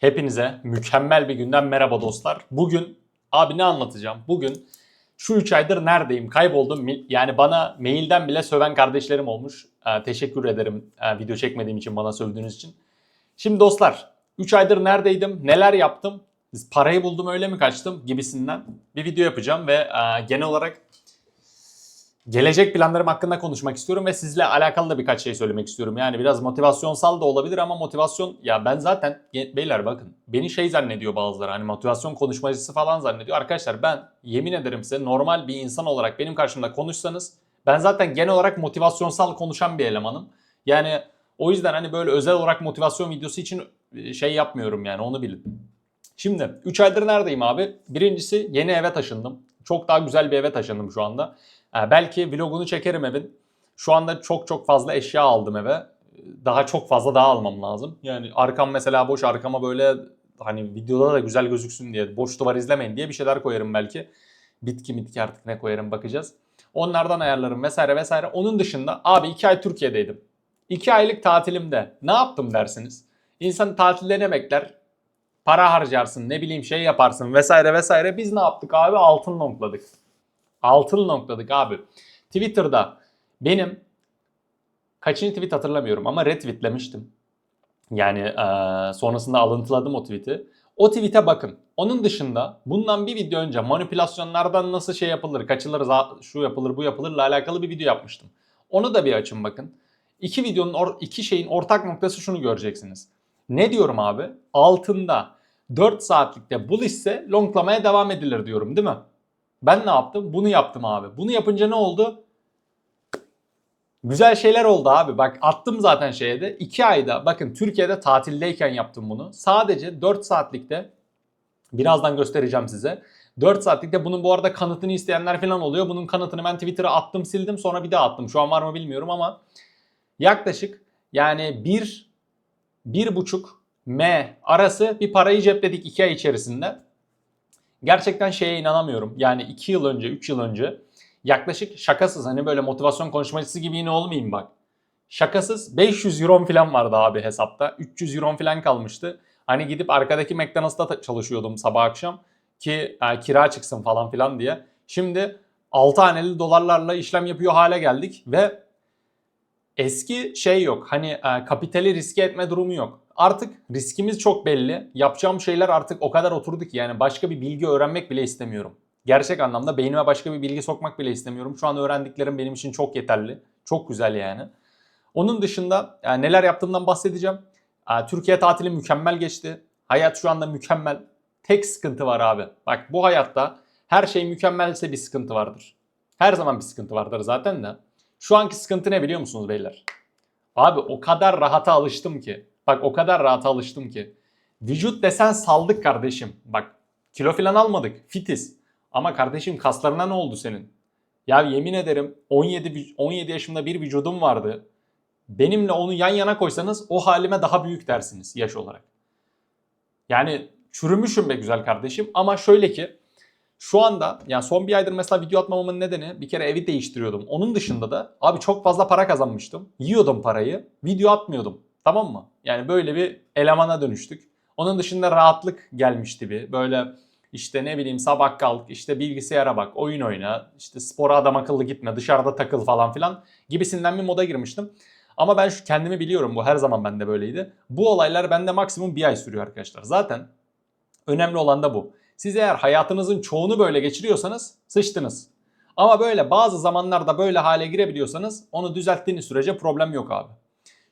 Hepinize mükemmel bir günden merhaba dostlar. Bugün abi ne anlatacağım? Bugün şu 3 aydır neredeyim? Kayboldum. Yani bana mailden bile söven kardeşlerim olmuş. Ee, teşekkür ederim ee, video çekmediğim için, bana sövdüğünüz için. Şimdi dostlar 3 aydır neredeydim? Neler yaptım? Parayı buldum öyle mi kaçtım? Gibisinden bir video yapacağım ve e, genel olarak gelecek planlarım hakkında konuşmak istiyorum ve sizle alakalı da birkaç şey söylemek istiyorum. Yani biraz motivasyonsal da olabilir ama motivasyon ya ben zaten beyler bakın beni şey zannediyor bazıları hani motivasyon konuşmacısı falan zannediyor. Arkadaşlar ben yemin ederim size normal bir insan olarak benim karşımda konuşsanız ben zaten genel olarak motivasyonsal konuşan bir elemanım. Yani o yüzden hani böyle özel olarak motivasyon videosu için e, şey yapmıyorum yani onu bilin. Şimdi 3 aydır neredeyim abi? Birincisi yeni eve taşındım. Çok daha güzel bir eve taşındım şu anda. Ee, belki vlogunu çekerim evin. Şu anda çok çok fazla eşya aldım eve. Daha çok fazla daha almam lazım. Yani arkam mesela boş arkama böyle hani videoda da güzel gözüksün diye boş duvar izlemeyin diye bir şeyler koyarım belki. Bitki mitki artık ne koyarım bakacağız. Onlardan ayarlarım vesaire vesaire. Onun dışında abi 2 ay Türkiye'deydim. 2 aylık tatilimde ne yaptım dersiniz? İnsan tatilde ne bekler? Para harcarsın ne bileyim şey yaparsın vesaire vesaire. Biz ne yaptık abi? Altın nonkladık. Altın noktadık abi. Twitter'da benim kaçıncı tweet hatırlamıyorum ama retweetlemiştim. Yani eee, sonrasında alıntıladım o tweet'i. O tweet'e bakın. Onun dışında bundan bir video önce manipülasyonlardan nasıl şey yapılır, kaçılır, şu yapılır, bu yapılırla alakalı bir video yapmıştım. Onu da bir açın bakın. İki videonun, iki şeyin ortak noktası şunu göreceksiniz. Ne diyorum abi? Altında 4 saatlikte bul ise longlamaya devam edilir diyorum değil mi? Ben ne yaptım? Bunu yaptım abi. Bunu yapınca ne oldu? Güzel şeyler oldu abi. Bak attım zaten şeye de. 2 ayda bakın Türkiye'de tatildeyken yaptım bunu. Sadece 4 saatlikte birazdan göstereceğim size. 4 saatlikte bunun bu arada kanıtını isteyenler falan oluyor. Bunun kanıtını ben Twitter'a attım sildim sonra bir daha attım. Şu an var mı bilmiyorum ama yaklaşık yani 1 1,5 M arası bir parayı cepledik 2 ay içerisinde. Gerçekten şeye inanamıyorum. Yani 2 yıl önce, 3 yıl önce yaklaşık şakasız hani böyle motivasyon konuşmacısı gibi yine olmayayım bak. Şakasız 500 euro falan vardı abi hesapta. 300 euro falan kalmıştı. Hani gidip arkadaki McDonald's'ta ta- çalışıyordum sabah akşam ki e, kira çıksın falan filan diye. Şimdi 6 haneli dolarlarla işlem yapıyor hale geldik ve eski şey yok. Hani e, kapitali riske etme durumu yok. Artık riskimiz çok belli. Yapacağım şeyler artık o kadar oturdu ki yani başka bir bilgi öğrenmek bile istemiyorum. Gerçek anlamda beynime başka bir bilgi sokmak bile istemiyorum. Şu an öğrendiklerim benim için çok yeterli. Çok güzel yani. Onun dışında yani neler yaptığımdan bahsedeceğim. E, Türkiye tatili mükemmel geçti. Hayat şu anda mükemmel. Tek sıkıntı var abi. Bak bu hayatta her şey mükemmelse bir sıkıntı vardır. Her zaman bir sıkıntı vardır zaten de. Şu anki sıkıntı ne biliyor musunuz beyler? Abi o kadar rahata alıştım ki. Bak o kadar rahata alıştım ki. Vücut desen saldık kardeşim. Bak kilo falan almadık. Fitiz. Ama kardeşim kaslarına ne oldu senin? Ya yemin ederim 17 vü- 17 yaşımda bir vücudum vardı. Benimle onu yan yana koysanız o halime daha büyük dersiniz yaş olarak. Yani çürümüşüm be güzel kardeşim ama şöyle ki şu anda yani son bir aydır mesela video atmamamın nedeni bir kere evi değiştiriyordum. Onun dışında da abi çok fazla para kazanmıştım. Yiyordum parayı. Video atmıyordum. Tamam mı? Yani böyle bir elemana dönüştük. Onun dışında rahatlık gelmişti bir. Böyle işte ne bileyim sabah kalk, işte bilgisayara bak, oyun oyna, işte spora adam akıllı gitme, dışarıda takıl falan filan gibisinden bir moda girmiştim. Ama ben şu kendimi biliyorum bu her zaman bende böyleydi. Bu olaylar bende maksimum bir ay sürüyor arkadaşlar. Zaten önemli olan da bu. Siz eğer hayatınızın çoğunu böyle geçiriyorsanız sıçtınız. Ama böyle bazı zamanlarda böyle hale girebiliyorsanız onu düzelttiğiniz sürece problem yok abi.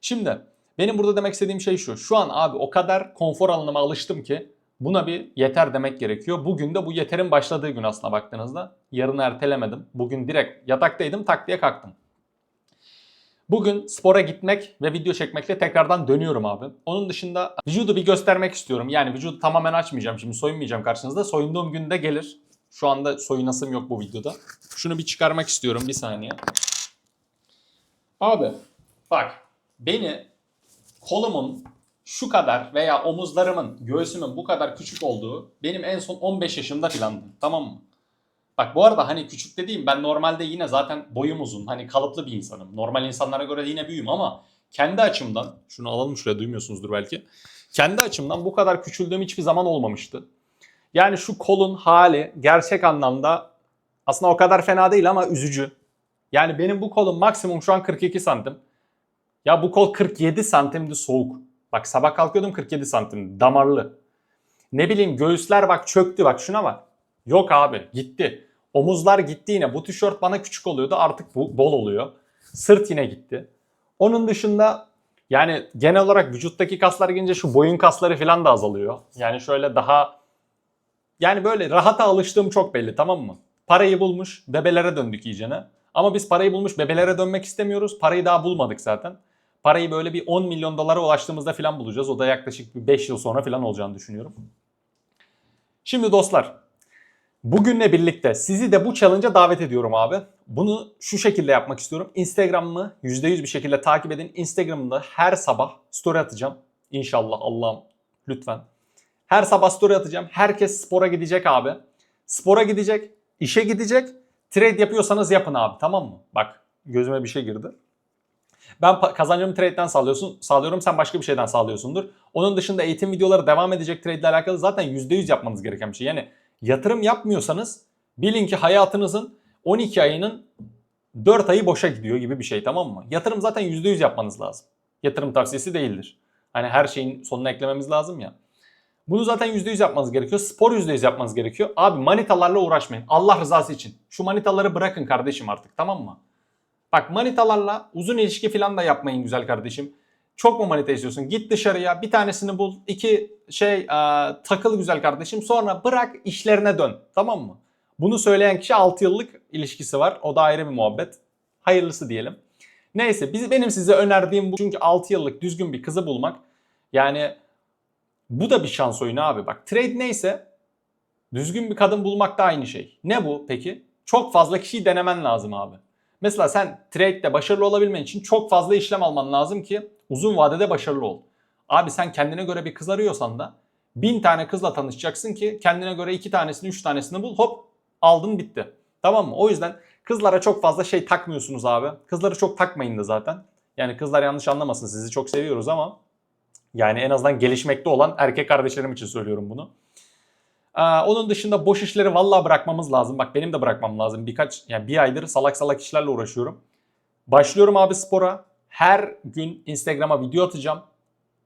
Şimdi benim burada demek istediğim şey şu. Şu an abi o kadar konfor alanıma alıştım ki buna bir yeter demek gerekiyor. Bugün de bu yeterin başladığı gün aslına baktığınızda. Yarını ertelemedim. Bugün direkt yataktaydım tak diye kalktım. Bugün spora gitmek ve video çekmekle tekrardan dönüyorum abi. Onun dışında vücudu bir göstermek istiyorum. Yani vücudu tamamen açmayacağım şimdi soyunmayacağım karşınızda. Soyunduğum günde gelir. Şu anda soyunasım yok bu videoda. Şunu bir çıkarmak istiyorum bir saniye. Abi bak beni kolumun şu kadar veya omuzlarımın, göğsümün bu kadar küçük olduğu benim en son 15 yaşımda filandı. Tamam mı? Bak bu arada hani küçük dediğim ben normalde yine zaten boyum uzun. Hani kalıplı bir insanım. Normal insanlara göre yine büyüğüm ama kendi açımdan şunu alalım şuraya duymuyorsunuzdur belki. Kendi açımdan bu kadar küçüldüğüm hiçbir zaman olmamıştı. Yani şu kolun hali gerçek anlamda aslında o kadar fena değil ama üzücü. Yani benim bu kolum maksimum şu an 42 santim. Ya bu kol 47 santimdi soğuk. Bak sabah kalkıyordum 47 santim damarlı. Ne bileyim göğüsler bak çöktü bak şuna bak. Yok abi gitti. Omuzlar gitti yine. Bu tişört bana küçük oluyordu artık bol oluyor. Sırt yine gitti. Onun dışında yani genel olarak vücuttaki kaslar gelince şu boyun kasları falan da azalıyor. Yani şöyle daha yani böyle rahata alıştığım çok belli tamam mı? Parayı bulmuş bebelere döndük iyicene. Ama biz parayı bulmuş bebelere dönmek istemiyoruz. Parayı daha bulmadık zaten. Parayı böyle bir 10 milyon dolara ulaştığımızda falan bulacağız. O da yaklaşık bir 5 yıl sonra falan olacağını düşünüyorum. Şimdi dostlar Bugünle birlikte sizi de bu challenge'a davet ediyorum abi. Bunu şu şekilde yapmak istiyorum. Instagram'ımı %100 bir şekilde takip edin. Instagram'ımda her sabah story atacağım. İnşallah Allah'ım lütfen. Her sabah story atacağım. Herkes spora gidecek abi. Spora gidecek, işe gidecek. Trade yapıyorsanız yapın abi tamam mı? Bak gözüme bir şey girdi. Ben kazancımı trade'den sağlıyorsun, sağlıyorum. Sen başka bir şeyden sağlıyorsundur. Onun dışında eğitim videoları devam edecek trade ile alakalı zaten %100 yapmanız gereken bir şey. Yani yatırım yapmıyorsanız bilin ki hayatınızın 12 ayının 4 ayı boşa gidiyor gibi bir şey tamam mı? Yatırım zaten %100 yapmanız lazım. Yatırım tavsiyesi değildir. Hani her şeyin sonuna eklememiz lazım ya. Bunu zaten %100 yapmanız gerekiyor. Spor %100 yapmanız gerekiyor. Abi manitalarla uğraşmayın. Allah rızası için. Şu manitaları bırakın kardeşim artık tamam mı? Bak manitalarla uzun ilişki falan da yapmayın güzel kardeşim. Çok mu manita istiyorsun? Git dışarıya bir tanesini bul. iki şey e, takıl güzel kardeşim. Sonra bırak işlerine dön. Tamam mı? Bunu söyleyen kişi 6 yıllık ilişkisi var. O da ayrı bir muhabbet. Hayırlısı diyelim. Neyse biz, benim size önerdiğim bu. Çünkü 6 yıllık düzgün bir kızı bulmak. Yani bu da bir şans oyunu abi. Bak trade neyse düzgün bir kadın bulmak da aynı şey. Ne bu peki? Çok fazla kişiyi denemen lazım abi. Mesela sen trade'de başarılı olabilmen için çok fazla işlem alman lazım ki uzun vadede başarılı ol. Abi sen kendine göre bir kız arıyorsan da bin tane kızla tanışacaksın ki kendine göre iki tanesini üç tanesini bul hop aldın bitti. Tamam mı? O yüzden kızlara çok fazla şey takmıyorsunuz abi. Kızları çok takmayın da zaten. Yani kızlar yanlış anlamasın sizi çok seviyoruz ama yani en azından gelişmekte olan erkek kardeşlerim için söylüyorum bunu. Aa, onun dışında boş işleri vallahi bırakmamız lazım. Bak benim de bırakmam lazım. Birkaç yani bir aydır salak salak işlerle uğraşıyorum. Başlıyorum abi spora. Her gün Instagram'a video atacağım.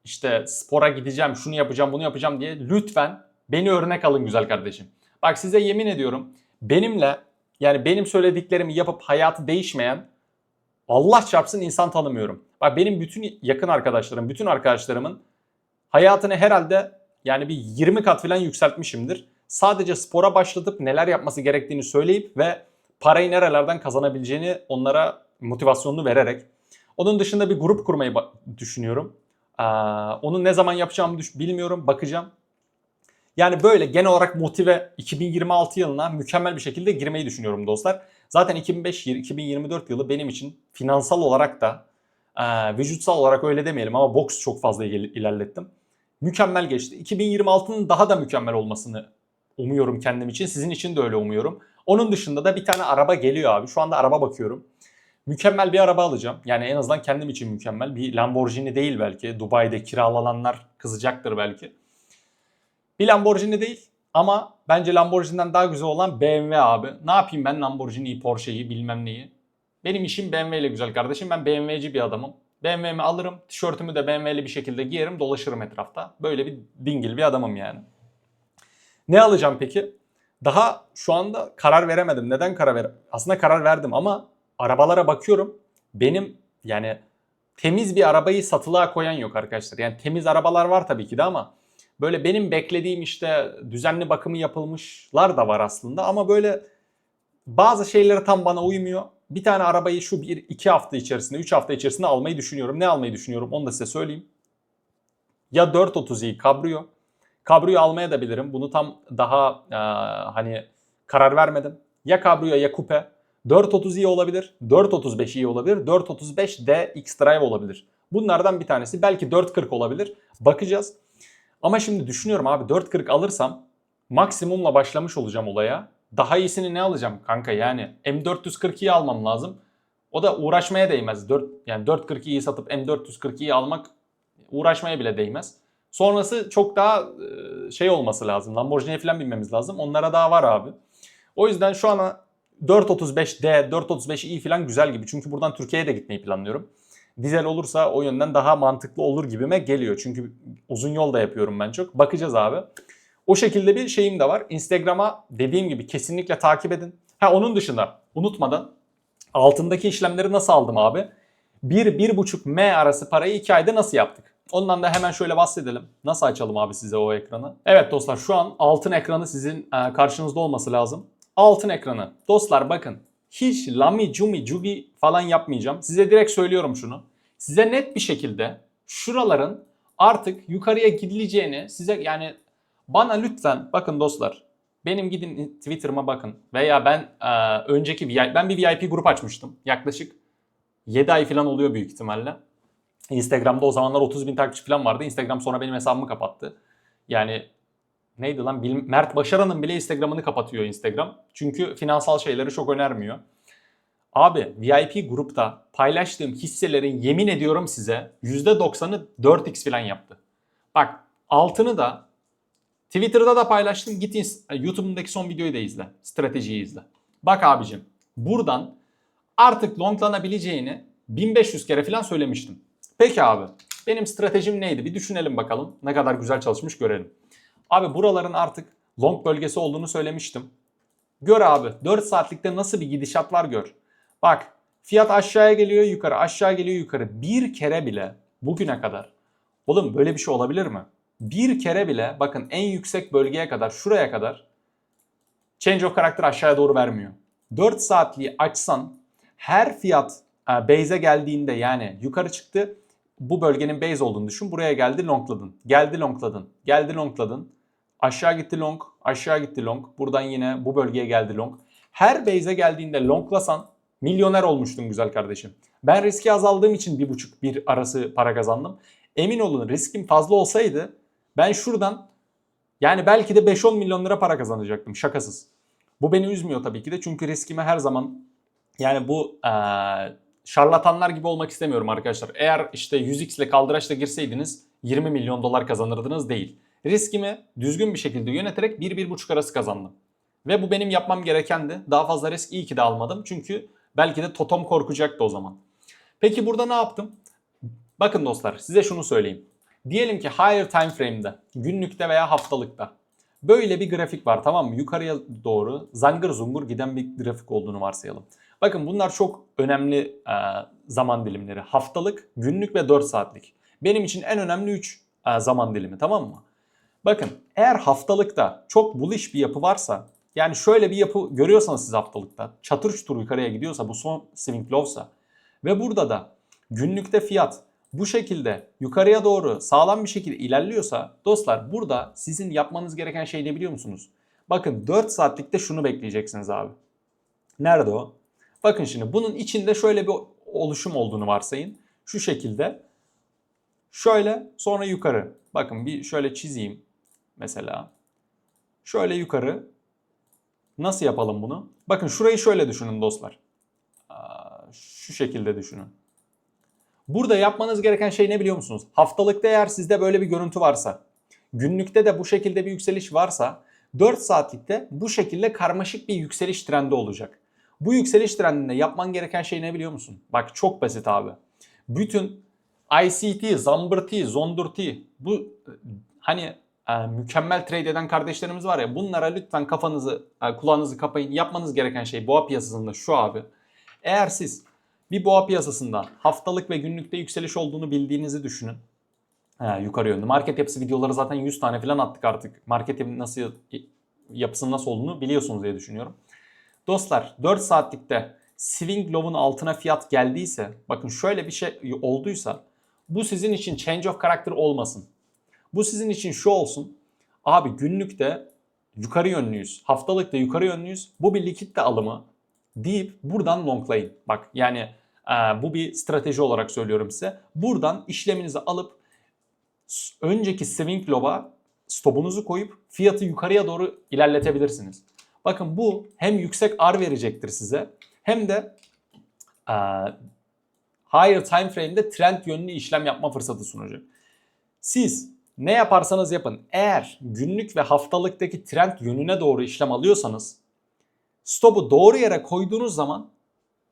İşte spora gideceğim, şunu yapacağım, bunu yapacağım diye lütfen beni örnek alın güzel kardeşim. Bak size yemin ediyorum benimle yani benim söylediklerimi yapıp hayatı değişmeyen Allah çarpsın insan tanımıyorum. Bak benim bütün yakın arkadaşlarım, bütün arkadaşlarımın hayatını herhalde yani bir 20 kat falan yükseltmişimdir. Sadece spora başlatıp neler yapması gerektiğini söyleyip ve parayı nerelerden kazanabileceğini onlara motivasyonunu vererek. Onun dışında bir grup kurmayı düşünüyorum. Ee, onu ne zaman yapacağımı bilmiyorum. Bakacağım. Yani böyle genel olarak motive 2026 yılına mükemmel bir şekilde girmeyi düşünüyorum dostlar. Zaten 2005-2024 yılı benim için finansal olarak da e, vücutsal olarak öyle demeyelim ama boks çok fazla ilerlettim. Mükemmel geçti. 2026'nın daha da mükemmel olmasını umuyorum kendim için. Sizin için de öyle umuyorum. Onun dışında da bir tane araba geliyor abi. Şu anda araba bakıyorum. Mükemmel bir araba alacağım. Yani en azından kendim için mükemmel. Bir Lamborghini değil belki. Dubai'de kiralananlar kızacaktır belki. Bir Lamborghini değil ama bence Lamborghini'den daha güzel olan BMW abi. Ne yapayım ben Lamborghini'yi, Porsche'yi bilmem neyi. Benim işim BMW ile güzel kardeşim. Ben BMW'ci bir adamım. BMW'mi alırım, tişörtümü de BMW'li bir şekilde giyerim, dolaşırım etrafta. Böyle bir dingil bir adamım yani. Ne alacağım peki? Daha şu anda karar veremedim. Neden karar ver? Aslında karar verdim ama arabalara bakıyorum. Benim yani temiz bir arabayı satılığa koyan yok arkadaşlar. Yani temiz arabalar var tabii ki de ama böyle benim beklediğim işte düzenli bakımı yapılmışlar da var aslında ama böyle bazı şeyleri tam bana uymuyor. Bir tane arabayı şu bir iki hafta içerisinde, üç hafta içerisinde almayı düşünüyorum. Ne almayı düşünüyorum onu da size söyleyeyim. Ya 430i Cabrio. Cabrio almaya da bilirim. Bunu tam daha e, hani karar vermedim. Ya Cabrio ya Coupe. 430i olabilir, 435i olabilir, 435D X-Drive olabilir. Bunlardan bir tanesi. Belki 440 olabilir. Bakacağız. Ama şimdi düşünüyorum abi 440 alırsam maksimumla başlamış olacağım olaya. Daha iyisini ne alacağım kanka yani M442'yi almam lazım. O da uğraşmaya değmez. 4 yani 442'yi satıp M442'yi almak uğraşmaya bile değmez. Sonrası çok daha e, şey olması lazım. Lamborghini'ye falan binmemiz lazım. Onlara daha var abi. O yüzden şu ana 435D, 435i falan güzel gibi. Çünkü buradan Türkiye'ye de gitmeyi planlıyorum. Dizel olursa o yönden daha mantıklı olur gibime geliyor. Çünkü uzun yol da yapıyorum ben çok. Bakacağız abi. O şekilde bir şeyim de var. Instagram'a dediğim gibi kesinlikle takip edin. Ha onun dışında unutmadan altındaki işlemleri nasıl aldım abi? 1-1,5 M arası parayı 2 ayda nasıl yaptık? Ondan da hemen şöyle bahsedelim. Nasıl açalım abi size o ekranı? Evet dostlar şu an altın ekranı sizin e, karşınızda olması lazım. Altın ekranı. Dostlar bakın hiç lami cumi cugi falan yapmayacağım. Size direkt söylüyorum şunu. Size net bir şekilde şuraların artık yukarıya gidileceğini size yani bana lütfen bakın dostlar benim gidin Twitter'ıma bakın veya ben e, önceki ben bir VIP grup açmıştım. Yaklaşık 7 ay falan oluyor büyük ihtimalle. Instagram'da o zamanlar 30 bin takipçi falan vardı. Instagram sonra benim hesabımı kapattı. Yani neydi lan? Bil- Mert Başaran'ın bile Instagram'ını kapatıyor Instagram. Çünkü finansal şeyleri çok önermiyor. Abi VIP grupta paylaştığım hisselerin yemin ediyorum size %90'ı 4x falan yaptı. Bak altını da Twitter'da da paylaştım. Git YouTube'umdaki son videoyu da izle. Stratejiyi izle. Bak abicim buradan artık longlanabileceğini 1500 kere falan söylemiştim. Peki abi benim stratejim neydi? Bir düşünelim bakalım. Ne kadar güzel çalışmış görelim. Abi buraların artık long bölgesi olduğunu söylemiştim. Gör abi 4 saatlikte nasıl bir gidişat var gör. Bak fiyat aşağıya geliyor yukarı aşağı geliyor yukarı. Bir kere bile bugüne kadar. Oğlum böyle bir şey olabilir mi? Bir kere bile bakın en yüksek bölgeye kadar şuraya kadar change of character aşağıya doğru vermiyor. 4 saatliği açsan her fiyat e, base'e geldiğinde yani yukarı çıktı bu bölgenin base olduğunu düşün. Buraya geldi longladın. Geldi longladın. Geldi longladın. Aşağı gitti long. Aşağı gitti long. Buradan yine bu bölgeye geldi long. Her base'e geldiğinde longlasan milyoner olmuştun güzel kardeşim. Ben riski azaldığım için bir buçuk bir arası para kazandım. Emin olun riskim fazla olsaydı ben şuradan yani belki de 5-10 milyon lira para kazanacaktım şakasız. Bu beni üzmüyor tabii ki de çünkü riskime her zaman yani bu eee, şarlatanlar gibi olmak istemiyorum arkadaşlar. Eğer işte 100x ile kaldıraçla girseydiniz 20 milyon dolar kazanırdınız değil. Riskimi düzgün bir şekilde yöneterek 1-1,5 arası kazandım. Ve bu benim yapmam gerekendi. Daha fazla risk iyi ki de almadım. Çünkü belki de totom korkacaktı o zaman. Peki burada ne yaptım? Bakın dostlar size şunu söyleyeyim. Diyelim ki higher time frame'de, günlükte veya haftalıkta böyle bir grafik var tamam mı? Yukarıya doğru zangır zungur giden bir grafik olduğunu varsayalım. Bakın bunlar çok önemli e, zaman dilimleri. Haftalık, günlük ve 4 saatlik. Benim için en önemli 3 zaman dilimi tamam mı? Bakın eğer haftalıkta çok bullish bir yapı varsa yani şöyle bir yapı görüyorsanız siz haftalıkta çatır çutur yukarıya gidiyorsa bu son swing low'sa ve burada da günlükte fiyat bu şekilde yukarıya doğru sağlam bir şekilde ilerliyorsa dostlar burada sizin yapmanız gereken şey ne biliyor musunuz? Bakın 4 saatlikte şunu bekleyeceksiniz abi. Nerede o? Bakın şimdi bunun içinde şöyle bir oluşum olduğunu varsayın. Şu şekilde. Şöyle sonra yukarı. Bakın bir şöyle çizeyim mesela. Şöyle yukarı. Nasıl yapalım bunu? Bakın şurayı şöyle düşünün dostlar. Şu şekilde düşünün. Burada yapmanız gereken şey ne biliyor musunuz? Haftalıkta eğer sizde böyle bir görüntü varsa, günlükte de bu şekilde bir yükseliş varsa 4 saatlikte bu şekilde karmaşık bir yükseliş trendi olacak. Bu yükseliş trendinde yapman gereken şey ne biliyor musun? Bak çok basit abi. Bütün ICT, zambırtı, zondurtu bu hani e, mükemmel trade eden kardeşlerimiz var ya bunlara lütfen kafanızı, e, kulağınızı kapayın. Yapmanız gereken şey boğa piyasasında şu abi. Eğer siz bir boğa piyasasında haftalık ve günlükte yükseliş olduğunu bildiğinizi düşünün. Ha, yukarı yönlü. Market yapısı videoları zaten 100 tane falan attık artık. Market nasıl yapısının nasıl olduğunu biliyorsunuz diye düşünüyorum. Dostlar 4 saatlikte swing low'un altına fiyat geldiyse bakın şöyle bir şey olduysa bu sizin için change of character olmasın. Bu sizin için şu olsun. Abi günlükte yukarı yönlüyüz. Haftalıkta yukarı yönlüyüz. Bu bir likitte alımı deyip buradan longlayın. Bak yani e, bu bir strateji olarak söylüyorum size. Buradan işleminizi alıp önceki swing low'a stopunuzu koyup fiyatı yukarıya doğru ilerletebilirsiniz. Bakın bu hem yüksek R verecektir size hem de e, higher time frame'de trend yönlü işlem yapma fırsatı sunacak. Siz ne yaparsanız yapın eğer günlük ve haftalıktaki trend yönüne doğru işlem alıyorsanız stop'u doğru yere koyduğunuz zaman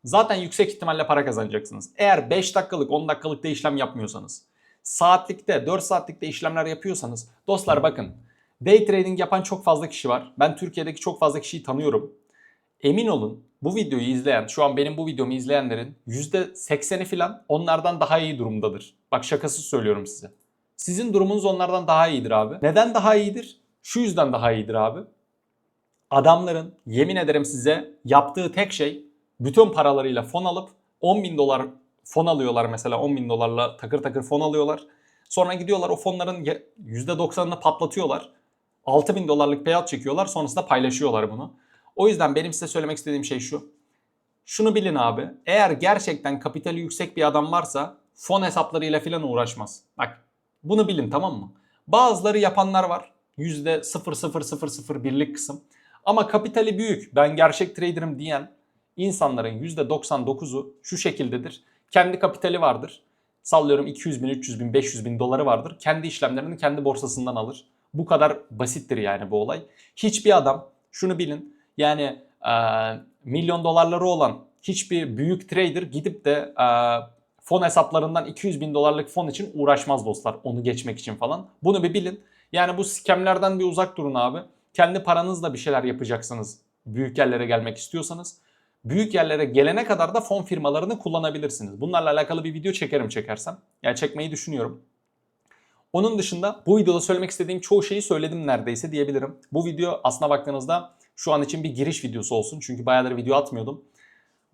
zaten yüksek ihtimalle para kazanacaksınız. Eğer 5 dakikalık 10 dakikalık da işlem yapmıyorsanız saatlikte 4 saatlikte işlemler yapıyorsanız dostlar bakın day trading yapan çok fazla kişi var. Ben Türkiye'deki çok fazla kişiyi tanıyorum. Emin olun bu videoyu izleyen, şu an benim bu videomu izleyenlerin %80'i falan onlardan daha iyi durumdadır. Bak şakasız söylüyorum size. Sizin durumunuz onlardan daha iyidir abi. Neden daha iyidir? Şu yüzden daha iyidir abi. Adamların yemin ederim size yaptığı tek şey bütün paralarıyla fon alıp 10 bin dolar fon alıyorlar mesela 10 bin dolarla takır takır fon alıyorlar. Sonra gidiyorlar o fonların ye- %90'ını patlatıyorlar. 6 bin dolarlık payout çekiyorlar sonrasında paylaşıyorlar bunu. O yüzden benim size söylemek istediğim şey şu. Şunu bilin abi. Eğer gerçekten kapitali yüksek bir adam varsa fon hesaplarıyla falan uğraşmaz. Bak bunu bilin tamam mı? Bazıları yapanlar var. %0,0001'lik kısım. Ama kapitali büyük. Ben gerçek trader'ım diyen insanların %99'u şu şekildedir. Kendi kapitali vardır. Sallıyorum 200 bin, 300 bin, 500 bin doları vardır. Kendi işlemlerini kendi borsasından alır. Bu kadar basittir yani bu olay. Hiçbir adam şunu bilin yani e, milyon dolarları olan hiçbir büyük trader gidip de e, fon hesaplarından 200 bin dolarlık fon için uğraşmaz dostlar onu geçmek için falan. Bunu bir bilin. Yani bu skemlerden bir uzak durun abi. Kendi paranızla bir şeyler yapacaksınız. Büyük yerlere gelmek istiyorsanız. Büyük yerlere gelene kadar da fon firmalarını kullanabilirsiniz. Bunlarla alakalı bir video çekerim çekersem. Yani çekmeyi düşünüyorum. Onun dışında bu videoda söylemek istediğim çoğu şeyi söyledim neredeyse diyebilirim. Bu video aslına baktığınızda şu an için bir giriş videosu olsun. Çünkü bayağıdır video atmıyordum.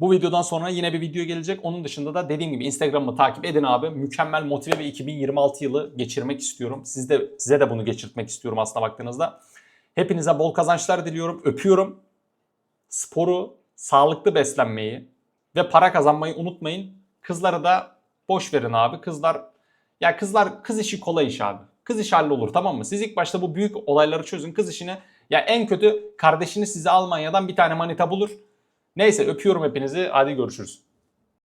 Bu videodan sonra yine bir video gelecek. Onun dışında da dediğim gibi Instagram'ımı takip edin abi. Mükemmel motive ve 2026 yılı geçirmek istiyorum. Siz de, size de bunu geçirtmek istiyorum aslına baktığınızda. Hepinize bol kazançlar diliyorum. Öpüyorum. Sporu, sağlıklı beslenmeyi ve para kazanmayı unutmayın. Kızları da boş verin abi. Kızlar ya kızlar kız işi kolay iş abi. Kız işi hallolur tamam mı? Siz ilk başta bu büyük olayları çözün. Kız işini ya en kötü kardeşini size Almanya'dan bir tane manita bulur. Neyse öpüyorum hepinizi. Hadi görüşürüz.